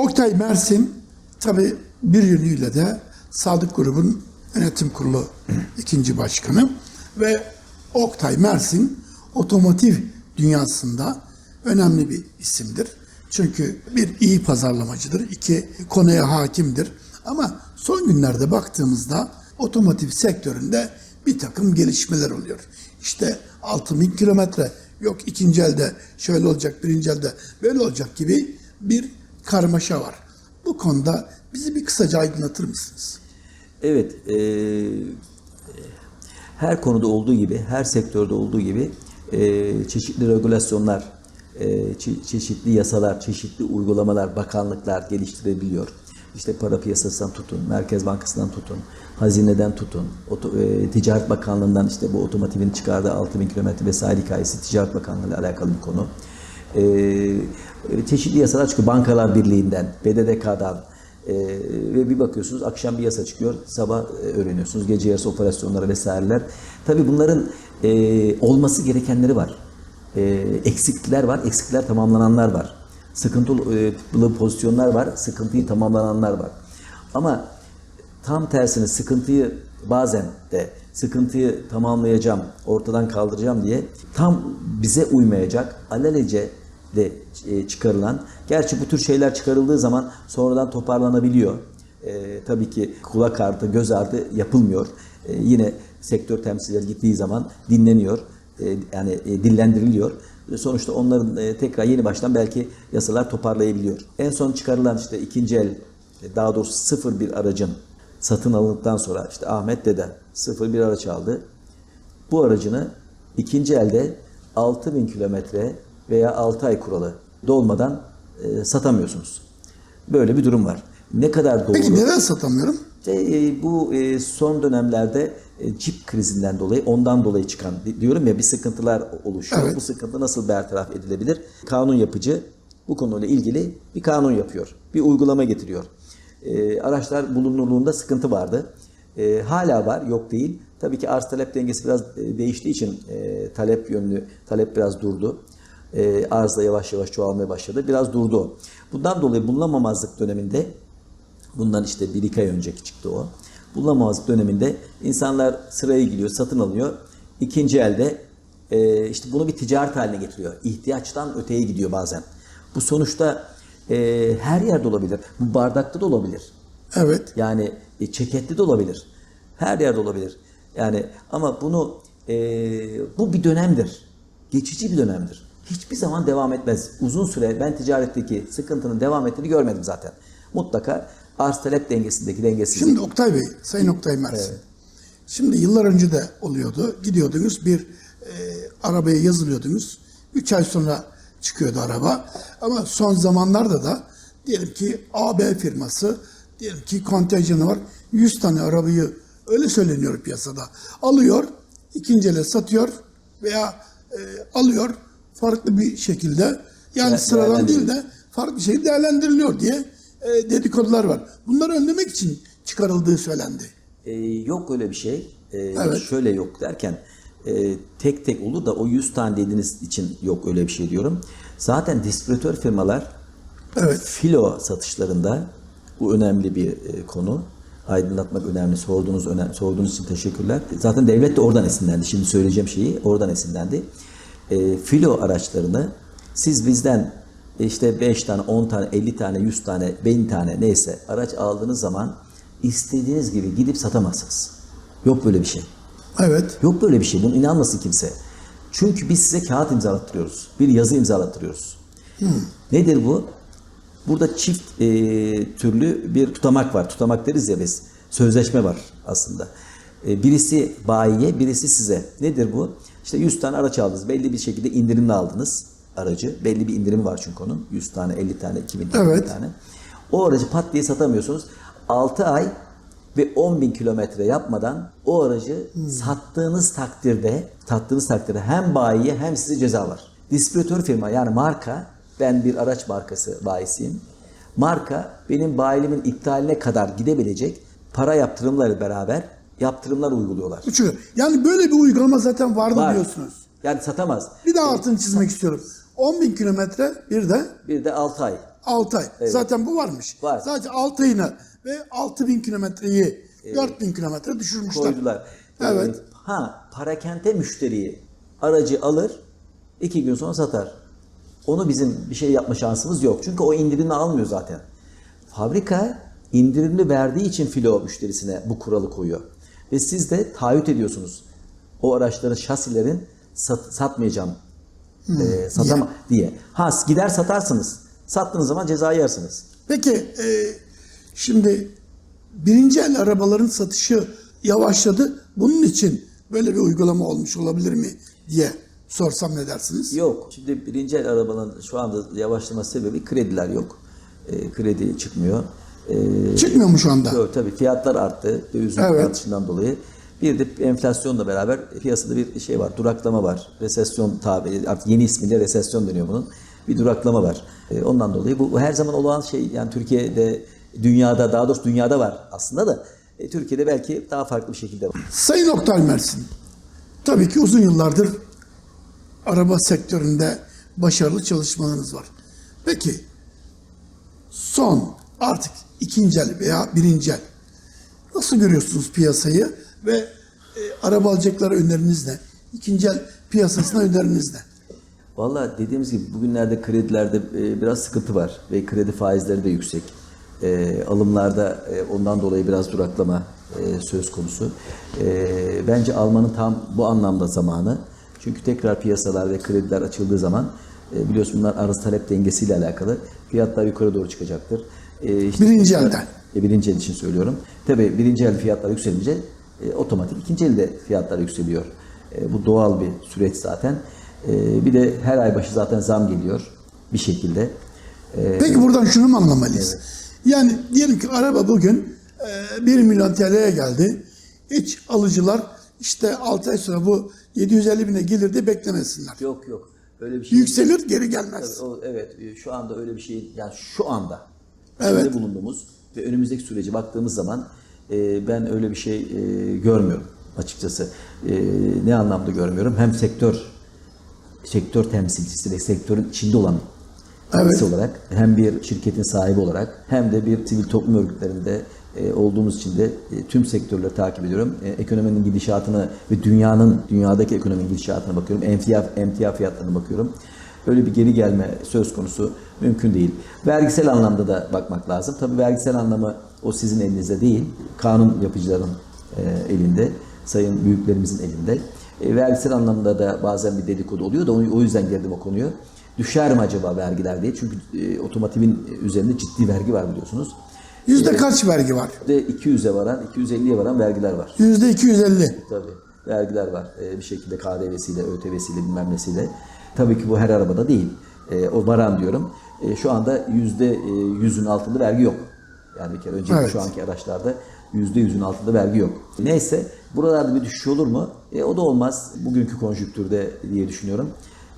Oktay Mersin tabi bir yönüyle de Sadık Grubun yönetim kurulu ikinci başkanı ve Oktay Mersin otomotiv dünyasında önemli bir isimdir. Çünkü bir iyi pazarlamacıdır, iki konuya hakimdir. Ama son günlerde baktığımızda otomotiv sektöründe bir takım gelişmeler oluyor. İşte 6000 kilometre, yok ikinci elde şöyle olacak, birinci elde böyle olacak gibi bir karmaşa var. Bu konuda bizi bir kısaca aydınlatır mısınız? Evet, e, her konuda olduğu gibi, her sektörde olduğu gibi e, çeşitli regülasyonlar, e, çe- çeşitli yasalar, çeşitli uygulamalar, bakanlıklar geliştirebiliyor. İşte para piyasasından tutun, Merkez Bankası'ndan tutun, hazineden tutun, oto- e, Ticaret Bakanlığı'ndan işte bu otomotivin çıkardığı 6000 kilometre vesaire hikayesi Ticaret Bakanlığı ile alakalı bir konu. E, çeşitli yasalar çıkıyor. Bankalar Birliği'nden, BDDK'dan, ee, ve bir bakıyorsunuz akşam bir yasa çıkıyor, sabah e, öğreniyorsunuz, gece yarısı operasyonları vesaireler. Tabii bunların e, olması gerekenleri var. E, eksiklikler var, eksikler tamamlananlar var. Sıkıntılı pozisyonlar var, sıkıntıyı tamamlananlar var. Ama tam tersine sıkıntıyı bazen de sıkıntıyı tamamlayacağım, ortadan kaldıracağım diye tam bize uymayacak, alelece de e, çıkarılan, gerçi bu tür şeyler çıkarıldığı zaman sonradan toparlanabiliyor. E, tabii ki kulak ardı, göz ardı yapılmıyor. E, yine sektör temsilcileri gittiği zaman dinleniyor, e, yani e, dillendiriliyor. E, Sonuçta onların e, tekrar yeni baştan belki yasalar toparlayabiliyor. En son çıkarılan işte ikinci el, e, daha doğrusu sıfır bir aracın satın alındıktan sonra işte Ahmet Dede sıfır bir araç aldı. Bu aracını ikinci elde 6000 kilometre veya 6 ay kuralı dolmadan e, satamıyorsunuz. Böyle bir durum var. Ne kadar doğru? Peki neden satamıyorum? İşte, e, bu e, son dönemlerde e, çip krizinden dolayı, ondan dolayı çıkan di- diyorum ya bir sıkıntılar oluşuyor. Evet. Bu sıkıntı nasıl bertaraf edilebilir? Kanun yapıcı bu konuyla ilgili bir kanun yapıyor. Bir uygulama getiriyor. E, araçlar bulunurluğunda sıkıntı vardı. E, hala var, yok değil. Tabii ki arz talep dengesi biraz e, değiştiği için e, talep yönlü, talep biraz durdu. E, arz da yavaş yavaş çoğalmaya başladı. Biraz durdu. Bundan dolayı bulunamamazlık döneminde Bundan işte bir iki ay önceki çıktı o. Bulamamazlık döneminde insanlar sıraya gidiyor, satın alıyor. İkinci elde e, işte bunu bir ticaret haline getiriyor. İhtiyaçtan öteye gidiyor bazen. Bu sonuçta e, her yerde olabilir. Bu bardakta da olabilir. Evet. Yani e, ceketli de olabilir. Her yerde olabilir. Yani ama bunu e, bu bir dönemdir. Geçici bir dönemdir. Hiçbir zaman devam etmez. Uzun süre ben ticaretteki sıkıntının devam ettiğini görmedim zaten. Mutlaka arz talep dengesindeki dengesizlik. Şimdi Oktay Bey, Sayın Oktay Mersin. Şimdi yıllar önce de oluyordu. Gidiyordunuz bir e, arabaya yazılıyordunuz. Üç ay sonra çıkıyordu araba. Ama son zamanlarda da diyelim ki AB firması diyelim ki kontenjanı var. 100 tane arabayı öyle söyleniyor piyasada. Alıyor, ikinci ele satıyor veya e, alıyor farklı bir şekilde yani Evet, sıradan değil de farklı şey değerlendiriliyor diye e, dedikodular var. Bunları önlemek için çıkarıldığı söylendi. E, yok öyle bir şey. E, Evet. Şöyle yok derken e, tek tek olur da o 100 tane dediğiniz için yok öyle bir şey diyorum. Zaten distribütör firmalar Evet. filo satışlarında bu önemli bir e, konu. Aydınlatmak önemli. Sorduğunuz önemli. Sorduğunuz için teşekkürler. Zaten devlet de oradan esinlendi. Şimdi söyleyeceğim şeyi oradan esinlendi. E, filo araçlarını siz bizden işte 5 tane, 10 tane, 50 tane, 100 tane, 1000 tane neyse araç aldığınız zaman istediğiniz gibi gidip satamazsınız. Yok böyle bir şey. Evet. Yok böyle bir şey. Bunu inanmasın kimse. Çünkü biz size kağıt imzalattırıyoruz. Bir yazı imzalattırıyoruz. Nedir bu? Burada çift e, türlü bir tutamak var. Tutamak deriz ya biz. Sözleşme var aslında. E, birisi bayiye, birisi size. Nedir bu? İşte 100 tane araç aldınız. Belli bir şekilde indirimle aldınız aracı. Belli bir indirimi var çünkü onun. 100 tane, 50 tane, 2000 tane, Evet. 1000 tane. O aracı pat diye satamıyorsunuz. 6 ay ve 10 bin kilometre yapmadan o aracı sattığınız takdirde sattığınız takdirde hem bayiye hem size ceza var. Distribütör firma yani marka ben bir araç markası bayisiyim. Marka benim bayilimin iptaline kadar gidebilecek para yaptırımları beraber yaptırımlar uyguluyorlar. Uçuyor. Yani böyle bir uygulama zaten vardı Var. diyorsunuz. Yani satamaz. Bir daha altını çizmek istiyorum. 10 bin kilometre bir de Bir de 6 ay. 6 ay. Zaten bu varmış. Var. Sadece 6 ayını ve 6000 kilometreyi 4000 kilometre düşürmüşler. koydular. Evet. Ee, ha parakente müşteriyi aracı alır iki gün sonra satar. Onu bizim bir şey yapma şansımız yok. Çünkü o indirimli almıyor zaten. Fabrika indirimli verdiği için filo müşterisine bu kuralı koyuyor. Ve siz de taahhüt ediyorsunuz. O araçların, şasilerin sat, satmayacağım, e, satama diye. Ha gider satarsınız. Sattığınız zaman ceza yersiniz. Peki e, şimdi birinci el arabaların satışı yavaşladı. Bunun için böyle bir uygulama olmuş olabilir mi diye sorsam ne dersiniz? Yok. Şimdi birinci el arabanın şu anda yavaşlama sebebi krediler yok. E, kredi çıkmıyor. E, Çıkmıyor mu şu anda? yok, tabii fiyatlar arttı dövizin Evet. artışından dolayı. Bir de enflasyonla beraber piyasada bir şey var, duraklama var. Resesyon tabi, artık yeni ismiyle resesyon deniyor bunun. Bir duraklama var. E, ondan dolayı bu, her zaman olan şey yani Türkiye'de, dünyada daha doğrusu dünyada var aslında da e, Türkiye'de belki daha farklı bir şekilde var. Sayın Oktay Mersin, tabii ki uzun yıllardır araba sektöründe başarılı çalışmalarınız var. Peki son artık ikinci el veya birinci el nasıl görüyorsunuz piyasayı ve e, araba alacaklara öneriniz ne? İkinci el piyasasına öneriniz ne? Valla dediğimiz gibi bugünlerde kredilerde e, biraz sıkıntı var ve kredi faizleri de yüksek. E, alımlarda e, ondan dolayı biraz duraklama e, söz konusu. E, bence almanın tam bu anlamda zamanı. Çünkü tekrar piyasalar ve krediler açıldığı zaman e, biliyorsun bunlar arz talep dengesiyle alakalı. Fiyatlar yukarı doğru çıkacaktır. E, işte- Birinci elden. e, birinci el için söylüyorum. Tabii birinci el fiyatlar yükselince e, otomatik ikinci elde fiyatlar yükseliyor. E, bu doğal bir süreç zaten. E, bir de her ay başı zaten zam geliyor bir şekilde. E, Peki buradan şunu mu anlamalıyız? Yani diyelim ki araba bugün e, 1 milyon TL'ye geldi. Hiç alıcılar işte 6 ay sonra bu 750 bine gelir diye beklemesinler. yok yok öyle bir şey. Yükselir geri gelmez. O, evet şu anda öyle bir şey yani şu anda Evet. içinde bulunduğumuz ve önümüzdeki süreci baktığımız zaman e, ben öyle bir şey e, görmüyorum açıkçası. E, ne anlamda görmüyorum? Hem sektör sektör temsilcisi ve sektörün içinde olan Evet. olarak hem bir şirketin sahibi olarak hem de bir sivil toplum örgütlerinde e, olduğumuz için de e, tüm sektörleri takip ediyorum. E, ekonominin gidişatını ve dünyanın dünyadaki ekonominin gidişatına bakıyorum. Emtia, emtia fiyatlarına bakıyorum. Öyle bir geri gelme söz konusu mümkün değil. Vergisel anlamda da bakmak lazım. Tabii vergisel anlamı o sizin elinizde değil. Kanun yapıcıların e, elinde, sayın büyüklerimizin elinde. E, vergisel anlamda da bazen bir dedikodu oluyor da o yüzden geldim o konuyu. Düşer mi acaba vergiler diye? Çünkü e, otomotivin üzerinde ciddi vergi var biliyorsunuz. Yüzde kaç vergi var? Ve 200'e varan, 250'ye varan vergiler var. Yüzde 250. Tabii vergiler var. E, bir şekilde KDV'siyle, ÖTV'siyle bilmem nesiyle. Tabii ki bu her arabada değil. E, o varan diyorum. E, şu anda yüzde e, yüzün altında vergi yok. Yani bir kere önce Evet. şu anki araçlarda yüzde yüzün altında vergi yok. Neyse buralarda bir düşüş olur mu? E, o da olmaz bugünkü konjüktürde diye düşünüyorum.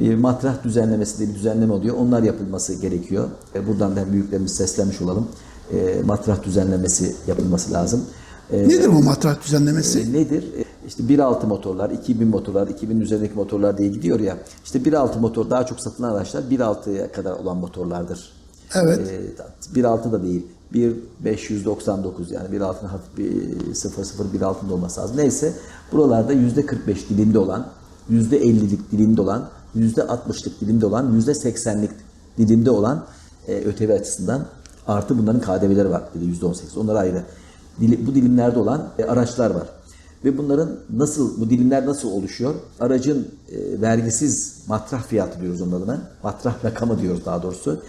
E, matrah düzenlemesi de bir düzenleme oluyor. Onlar yapılması gerekiyor. E, buradan da büyüklerimiz seslenmiş olalım. E, matrah düzenlemesi yapılması lazım. E, Nedir bu matrah düzenlemesi? e, nedir? E, İşte 1.6 motorlar, 2000 motorlar, 2000 üzerindeki motorlar diye gidiyor ya. İşte 1.6 motor daha çok satılan araçlar 1.6'ya kadar olan motorlardır. Evet. E, 1.6 da değil. 1.599 yani 1.6'nın hafif bir 0.0 1.6'da olması lazım. Neyse buralarda %45 dilimde olan, %50'lik dilimde olan, %60'lık dilimde olan, %80'lik dilimde olan e, ÖTV açısından artı bunların KDV'leri var. Bir de %18. Onlar ayrı. Bu dilimlerde olan e, araçlar var. Ve bunların nasıl, bu dilimler nasıl oluşuyor? Aracın e, vergisiz matrah fiyatı diyoruz onun adına. Matrah rakamı diyoruz daha doğrusu.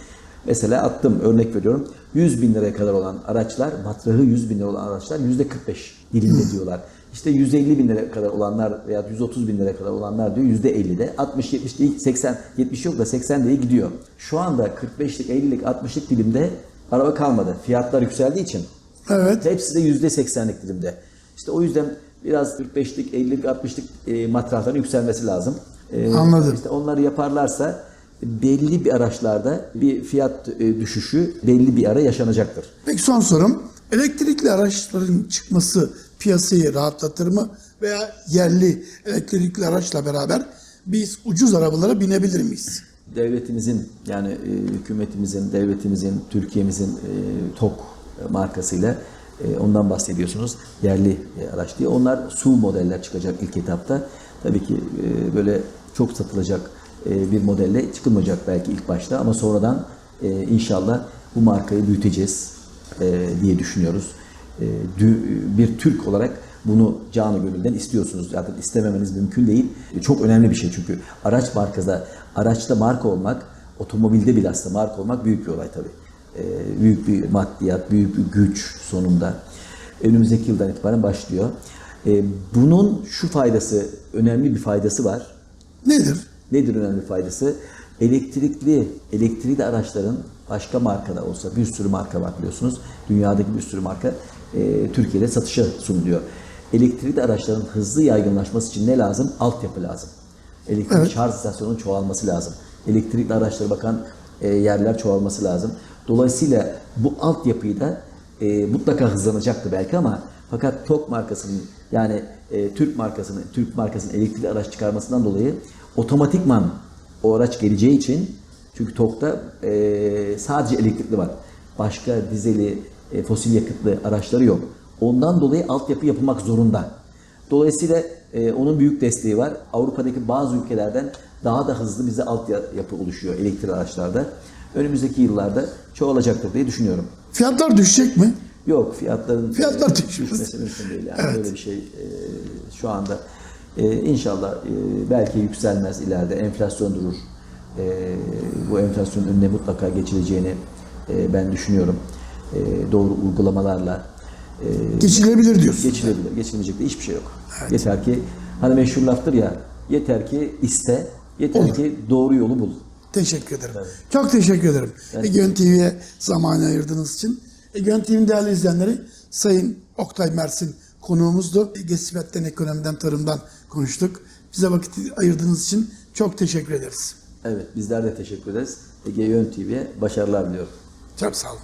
Mesela attım örnek veriyorum. 100 bin liraya kadar olan araçlar, matrahı 100 bin lira olan araçlar yüzde 45 dilimde diyorlar. İşte 150 bin liraya kadar olanlar veya 130 bin liraya kadar olanlar diyor yüzde 50'de. 60, 70 değil, 80, 70 yok da 80 diye gidiyor. Şu anda 45'lik, 50'lik, 60'lık dilimde araba kalmadı. Fiyatlar yükseldiği için. Evet. Hepsi de yüzde seksenlik dilimde. İşte o yüzden biraz 45'lik, 50'lik, 60'lık e, matrahların yükselmesi lazım. E, Anladım. İşte onları yaparlarsa belli bir araçlarda bir fiyat e, düşüşü belli bir ara yaşanacaktır. Peki son sorum. Elektrikli araçların çıkması piyasayı rahatlatır mı? Veya yerli elektrikli araçla beraber biz ucuz arabalara binebilir miyiz? devletimizin yani e, hükümetimizin, devletimizin, Türkiye'mizin e, TOK markasıyla e, ondan bahsediyorsunuz. Yerli e, araç diye. Onlar su modeller çıkacak ilk etapta. Tabii ki e, böyle çok satılacak e, bir modelle çıkılmayacak belki ilk başta ama sonradan e, inşallah bu markayı büyüteceğiz e, diye düşünüyoruz. E, dü- bir Türk olarak bunu canı gönülden istiyorsunuz. Zaten istememeniz mümkün değil. E, Çok önemli bir şey çünkü araç markada, araçta marka olmak, otomobilde bile aslında marka olmak büyük bir olay tabii. E, büyük bir maddiyat, büyük bir güç sonunda. Önümüzdeki yıldan itibaren başlıyor. E, bunun şu faydası, önemli bir faydası var. Nedir? Nedir önemli faydası? Elektrikli, elektrikli araçların başka markada olsa bir sürü marka var biliyorsunuz. Dünyadaki bir sürü marka e, Türkiye'de satışa sunuluyor. Elektrikli araçların hızlı yaygınlaşması için ne lazım? Altyapı lazım. Elektrik Evet. şarj istasyonunun çoğalması lazım. Elektrikli araçlara bakan e, yerler çoğalması lazım. Dolayısıyla bu altyapıyı da e, mutlaka hızlanacaktı belki ama fakat TOK markasının yani e, Türk markasının Türk markasının elektrikli araç çıkarmasından dolayı otomatikman o araç geleceği için çünkü TOK'ta e, sadece elektrikli var. Başka dizeli, e, fosil yakıtlı araçları yok. Ondan dolayı altyapı yapılmak zorunda. Dolayısıyla e, onun büyük desteği var. Avrupa'daki bazı ülkelerden daha da hızlı bize altyapı oluşuyor elektrikli araçlarda. Önümüzdeki yıllarda çoğalacaktır diye düşünüyorum. Fiyatlar düşecek mi? Yok fiyatların Fiyatlar e, düşmesi mümkün değil. Yani Evet. Böyle bir şey e, şu anda e, inşallah e, belki yükselmez ileride enflasyon durur. E, bu enflasyonun önüne mutlaka geçileceğini e, ben düşünüyorum. E, doğru uygulamalarla e, Geçilebilir diyorsun. geçilebilir. Geçilmeyecek de hiçbir şey yok. Yeter ki hani meşhur laftır ya yeter ki iste, yeter Olur. ki doğru yolu bul. Teşekkür ederim. Çok teşekkür ederim. Egeon TV'ye zaman ayırdığınız için. Egeon TV'nin değerli izleyenleri Sayın Oktay Mersin konuğumuzdu. Gesibetten, ekonomiden, tarımdan konuştuk. Bize vakit ayırdığınız için çok teşekkür ederiz. Evet bizler de teşekkür ederiz. Ege Yön TV'ye başarılar diliyorum. Çok sağ olun.